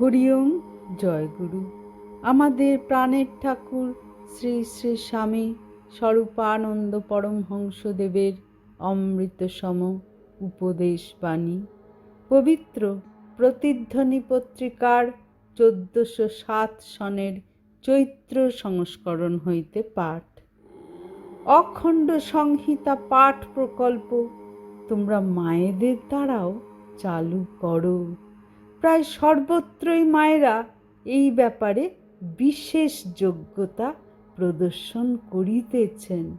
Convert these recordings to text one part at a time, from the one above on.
হরিওম, জয় গুরু। আমাদের প্রাণের ঠাকুর শ্রী শ্রী স্বামী স্বরূপানন্দ পরমহংসদেবের অমৃতসম উপদেশ বাণী। পবিত্র প্রতিধ্বনি পত্রিকার চোদ্দশো সাত সনের চৈত্র সংস্করণ হইতে পাঠ। অখণ্ড সংহিতা পাঠ প্রকল্প তোমরা মায়েদের দ্বারাও চালু করো। প্রায় সর্বত্রই মায়েরা এই ব্যাপারে বিশেষ যোগ্যতা প্রদর্শন করিতেছেন।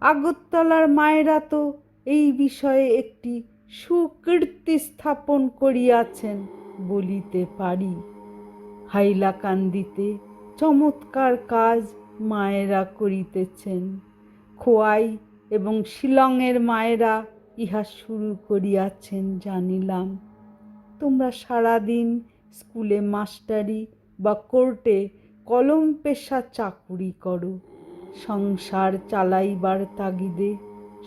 আগরতলার মায়েরা তো এই বিষয়ে একটি সুকীর্তি স্থাপন করিয়াছেন বলিতে পারি। হাইলাকান্দিতে চমৎকার কাজ মায়েরা করিতেছেন। খোয়াই এবং শিলংয়ের মায়েরা ইহা শুরু করিয়াছেন, জানিলাম। তোমরা সারাদিন স্কুলে মাস্টারি বা কোর্টে কলম পেশা চাকুরি করো। সংসার চালাইবার তাগিদে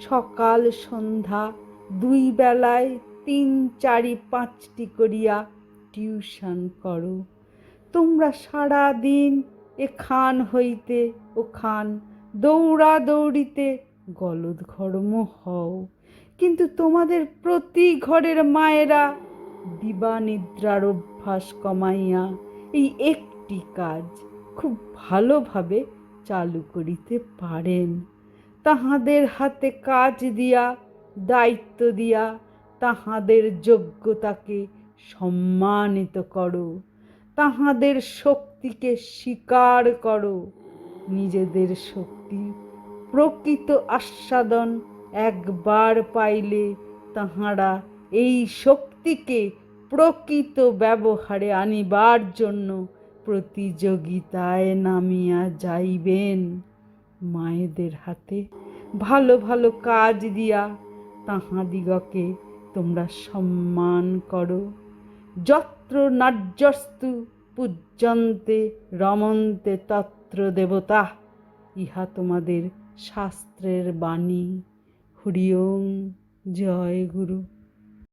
সকাল, সন্ধ্যা দুই বেলায় তিন, চারি, পাঁচটি করিয়া টিউশন করো। তোমরা সারা দিন এখান হইতে ওখান দৌড়া দৌড়িতে গলদঘর্ম হও। কিন্তু তোমাদের প্রতি ঘরের মায়েরা দিবা নিদ্রার অভ্যাস কমাইয়া এই একটি কাজ খুব ভালোভাবে চালু করিতে পারেন। তাহাদের হাতে কাজ দিয়া, দায়িত্ব দিয়া তাহাদের যোগ্যতাকে সম্মানিত করো। তাহাদের শক্তিকে স্বীকার করো। নিজেদের শক্তি প্রকৃত আস্বাদন একবার পাইলে তাহারা এই শক্তিকে প্রকৃত ব্যবহারে আনিবার জন্য প্রতিযোগিতায় নামিয়া যাইবেন। মায়েদের হাতে ভালো ভালো কাজ দিয়া তাহাদিগকে তোমরা সম্মান করো। যত্র নার্যস্তু পূজ্যন্তে রমন্তে তত্র দেবতা, ইহা তোমাদের শাস্ত্রের বাণী। হরিওম, জয় গুরু।